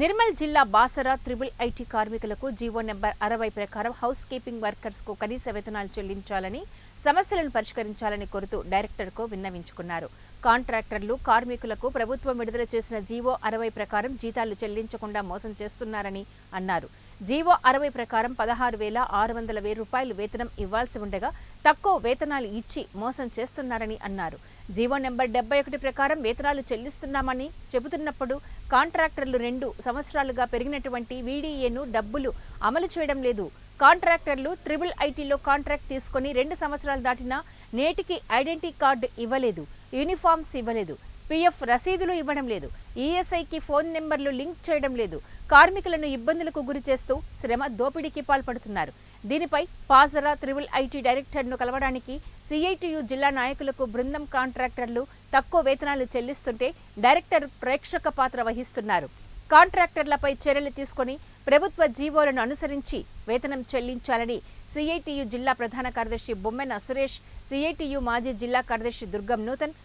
నిర్మల్ జిల్లా Basara triple IT కార్మికులకు GO number అరవై ప్రకారం హౌస్ కీపింగ్ వర్కర్స్కు కనీస వేతనాలు చెల్లించాలని సమస్యలను పరిష్కరించాలని కోరుతూ డైరెక్టర్కు విన్నవించుకున్నారు. కాంట్రాక్టర్లు కార్మికులకు ప్రభుత్వం విడుదల చేసిన జీవో అరవై ప్రకారం జీతాలు చెల్లించకుండా మోసం చేస్తున్నారని అన్నారు. జీవో అరవై ప్రకారం పదహారు వేల ఆరు వందల వేల రూపాయలు వేతనం ఇవ్వాల్సి ఉండగా తక్కువ వేతనాలు ఇచ్చి మోసం చేస్తున్నారని అన్నారు. జీవో నెంబర్ డెబ్బై ఒకటి ప్రకారం వేతనాలు చెల్లిస్తున్నామని చెబుతున్నప్పుడు కాంట్రాక్టర్లు రెండు సంవత్సరాలుగా పెరిగినటువంటి వీడీఏను డబ్బులు అమలు చేయడం లేదు. కాంట్రాక్టర్లు ట్రిపుల్ ఐటీలో కాంట్రాక్ట్ తీసుకొని రెండు సంవత్సరాలు దాటినా నేటికి ఐడెంటిటీ కార్డు ఇవ్వలేదు. యూనిఫామ్స్ ఇవ్వలేదు. పీఎఫ్ రసీదులు ఇవ్వడం లేదు. ఈఎస్ఐకి ఫోన్ నెంబర్లు లింక్ చేయడం లేదు. కార్మికులను ఇబ్బందులకు గురి చేస్తూ శ్రమ దోపిడీకి పాల్పడుతున్నారు. దీనిపై పాజరా త్రిబుల్ ఐటీ డైరెక్టర్ను కలవడానికి సిఐటియు జిల్లా నాయకులకు బృందం కాంట్రాక్టర్లు తక్కువ వేతనాలు చెల్లిస్తుంటే డైరెక్టర్ ప్రేక్షక పాత్ర వహిస్తున్నారు. కాంట్రాక్టర్లపై చర్యలు తీసుకొని ప్రభుత్వ జీవోలను అనుసరించి వేతనం చెల్లించాలని సిఐటియు జిల్లా ప్రధాన కార్యదర్శి బొమ్మెన సురేష్ సిఐటియు మాజీ జిల్లా కార్యదర్శి దుర్గం నూతన్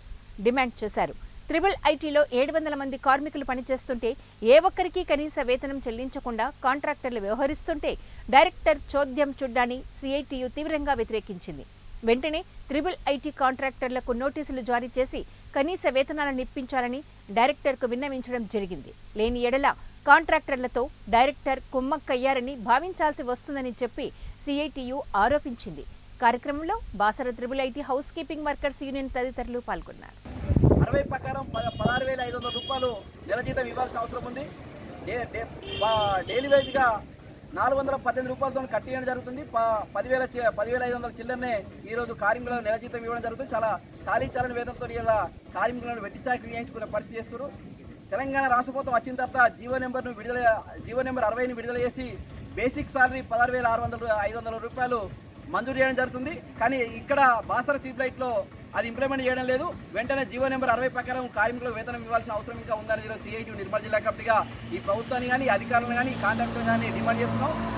డిమాండ్ చేశారు. త్రిబుల్ ఐటీలో ఏడు వందల మంది కార్మికులు పనిచేస్తుంటే ఏ ఒక్కరికి కనీస వేతనం చెల్లించకుండా కాంట్రాక్టర్లు వ్యవహరిస్తుంటే డైరెక్టర్ చోద్యం చుడ్డాని సిఐటియు తీవ్రంగా వ్యతిరేకించింది. వెంటనే త్రిబుల్ ఐటీ కాంట్రాక్టర్లకు నోటీసులు జారీ చేసి కనీస వేతనాలను ఇప్పించాలని డైరెక్టర్కు విన్నవించడం జరిగింది. లేని ఎడల కాంట్రాక్టర్లతో డైరెక్టర్ కుమ్మక్కయ్యారని భావించాల్సి వస్తుందని చెప్పి సిఐటియు ఆరోపించింది. కార్యక్రమంలో Basara triple IT housekeeping workers union తదితరులు పాల్గొన్నారు. అరవై ప్రకారం పదహారు వేల ఐదు వందల రూపాయలు నెల జీతం ఇవ్వాల్సిన అవసరం ఉంది. డే డైలీ వేజ్గా నాలుగు వందల పద్దెనిమిది రూపాయలతో కట్టియడం జరుగుతుంది. పదివేల పదివేల ఐదు వందల చిల్లరనే ఈరోజు కార్మికులకు నెల జీతం ఇవ్వడం జరుగుతుంది. చాలా చాలీ చాలని వేతంతో ఇలా కార్మికులను వెట్టి చాకరీ చేయించుకునే పరిస్థితి చేస్తారు తెలంగాణ రాష్ట్ర ప్రభుత్వం వచ్చిన తర్వాత జీవో నెంబర్ను విడుదల జీవో నెంబర్ అరవైని విడుదల చేసి బేసిక్ సాలరీ పదహారు వేల ఆరు వందల ఐదు వందల రూపాయలు మంజూరు చేయడం జరుగుతుంది. కానీ ఇక్కడ బాసర ట్యూబ్లైట్లో అది ఇంప్లిమెంట్ చేయడం లేదు. వెంటనే జీవో నెంబర్ అరవై ప్రకారం కార్మికులకు వేతనం ఇవ్వాల్సిన అవసరం ఇంకా ఉందని సిఐటి నిర్మల్ జిల్లా కమిటీగా ఈ ప్రభుత్వాన్ని కానీ అధికారులను కానీ ఈ కాంట్రాక్టర్ కానీ డిమాండ్ చేస్తున్నాం.